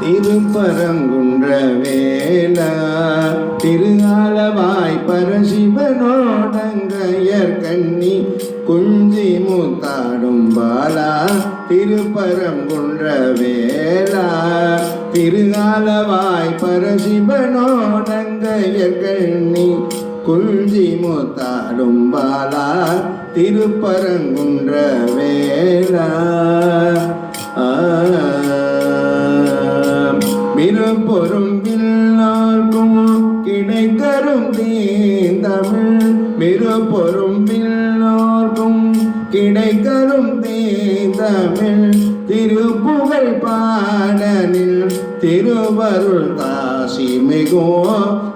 திருப்பரங்குன்ற வேல திருஆலவாய் பரசிவனோடங்கையர் கண்ணி குஞ்சி மூத்தாடும் பாலா திருப்பரங்குன்ற வேலா திருஆலவாய் பரசிவனோடங்கையர் கண்ணி குஞ்சி மூத்தாடும் பாலா திருப்பரங்குன்ற வேலா. கிடைக்கரும் தீந்தமிழ் மிருப்பொரும் பின்னார்க்கும் கிடைக்கரும் தீந்தமிழ் திருப்புகழ் பாடலில் திருவருள் தாசி மிகோ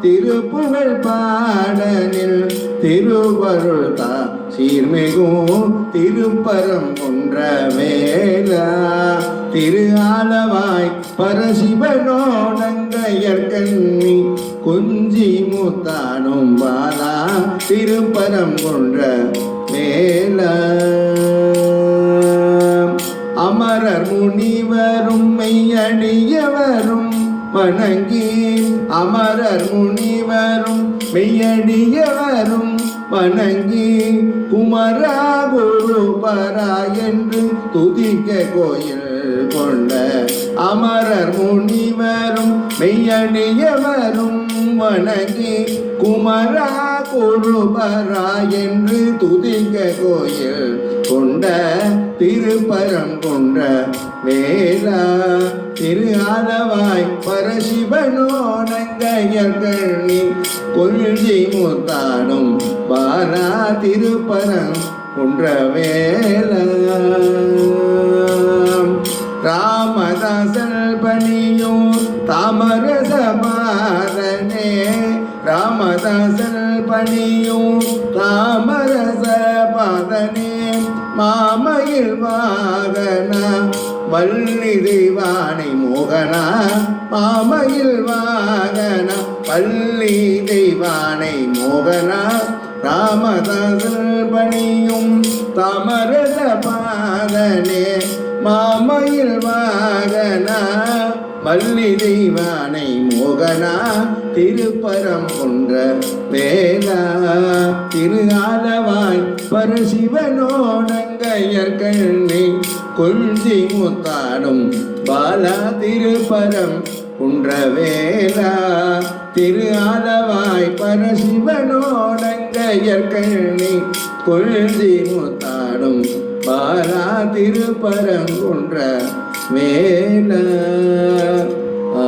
திருப்புகழ் பாடலில் திருவருள் தா சீர்மிகும் திருப்பரம் கொன்ற வேலா திரு ஆலவாய் பரசிவனோடங்கையர் கண்ணி குஞ்சி மூத்தானும் பாலா திருப்பரம் கொன்ற மேல அமரர் முனிவரும் மெய்யடியவரும் வணங்கி அமரர் முனிவரும் மெய்யடியவரும் வணங்கி குமரா குரு பரா என்று துதிக்க கோயில் கொண்ட அமரர் முனிவரும் மெய்யடியவரும் வணங்கி குமரா குருபரா என்று துதிக்க கோயில் கொண்ட திருப்பரம் கொண்ட வேலா திரு ஆலவாய் பரசிவனோனங்கையர் கண்ணி கொள்கை முத்தாடும் பாலா திருப்பரம் கொன்ற வேலா. ராமதாசல் பணியும் தாமரச பாதனே ராமதாசல் பணியும் தாமரச பாதனே மாமயில் வாகன வள்ளி தெய்வானை மோகனா மாமயில் வாகன பள்ளி தெய்வானை மோகனா ராமதாசல் பணியும் தாமரச பாதனே மாமயில் வாகனா பள்ளி தெய்வானை மோகனா திருப்பரம் கொன்ற வேலா. திரு ஆலவாய் பரசிவனோடங்கையர் கண்ணி கொஞ்சி முத்தாடும் பாலா திருப்பரம் குன்ற வேலா. திரு ஆலவாய் பரசிவனோடங்கையர் கண்ணி கொள்சி முத்தாடும் பாலா திருப்பரங்குன்ற மேல ஆ